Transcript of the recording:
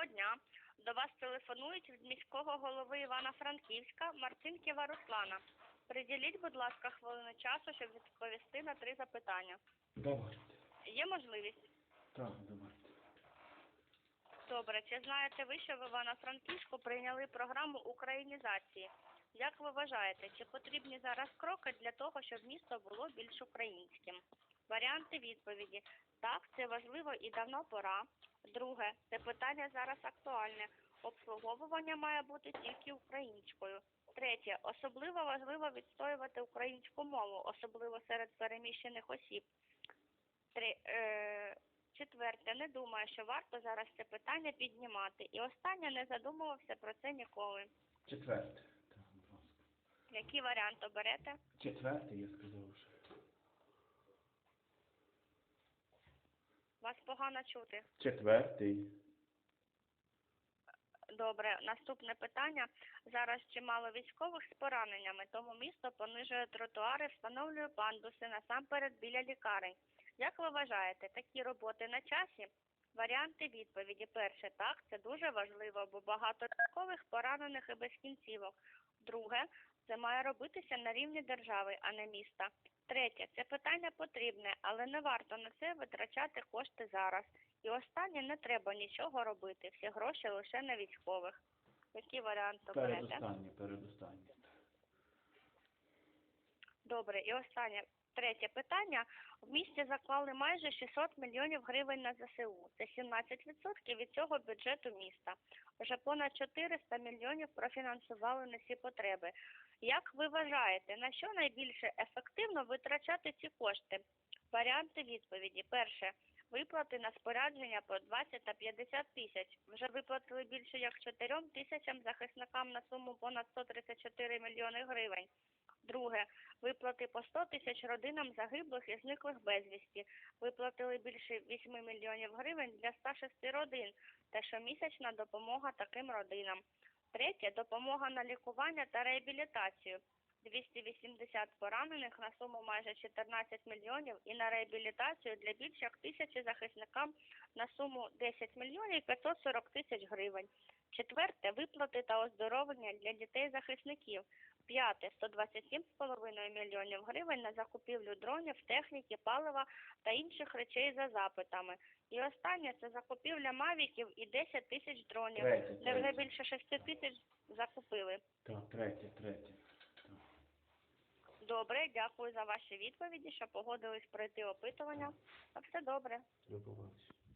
Доброго дня. До вас телефонують від міського голови Івано-Франківська Марцинківа Руслана. Приділіть, будь ласка, хвилину часу, щоб відповісти на три запитання. Давайте. Є можливість? Так, давайте. Добре. Чи знаєте ви, що в Івано-Франківську прийняли програму українізації? Як ви вважаєте, чи потрібні зараз кроки для того, щоб місто було більш українським? Варіанти відповіді. Так, це важливо і давно пора. Друге, це питання зараз актуальне. Обслуговування має бути тільки українською. Третє, особливо важливо відстоювати українську мову, особливо серед переміщених осіб. Три, е, четверте, не думаю, що варто зараз це питання піднімати. І останнє, не задумувався про це ніколи. Четверте. Так, будь ласка. Який варіант оберете? Четверте, я сказав вже. Вас погано чути. Четвертий. Добре, наступне питання. Зараз чимало військових з пораненнями, тому місто понижує тротуари, встановлює пандуси насамперед біля лікарень. Як ви вважаєте, такі роботи на часі? Варіанти відповіді. Перше, так, це дуже важливо, бо багато військових поранених і без кінцівок. Друге, це має робитися на рівні держави, а не міста. Третє, це питання потрібне, але не варто на це витрачати кошти зараз. І останнє не треба нічого робити. Всі гроші лише на військових. Який варіант оберете? Передостаннє, передостаннє. Добре, і останнє. Третє питання. В місті заклали майже 600 мільйонів гривень на ЗСУ. Це 17% від цього бюджету міста. Вже понад 400 мільйонів профінансували на ці потреби. Як ви вважаєте, на що найбільше ефективно витрачати ці кошти? Варіанти відповіді. Перше. Виплати на спорядження по 20 та 50 тисяч. Вже виплатили більше як 4 тисячам захисникам на суму понад 134 мільйони гривень. Друге, виплати по 100 тисяч родинам загиблих і зниклих безвісті. Виплатили більше 8 мільйонів гривень для 106 родин та щомісячна допомога таким родинам. Третє, допомога на лікування та реабілітацію. 280 поранених на суму майже 14 мільйонів і на реабілітацію для більш як тисячі захисникам на суму 10 мільйонів 540 тисяч гривень. Четверте, виплати та оздоровлення для дітей захисників. П'яте, 127,5 мільйонів гривень на закупівлю дронів, техніки, палива та інших речей за запитами. І останнє це закупівля мавіків і 10 тисяч дронів. Третє, Це вже третє. більше 6 тисяч закупили. Так, третє, третє. Добре, дякую за ваші відповіді, що погодились пройти опитування. На все добре. До побачення.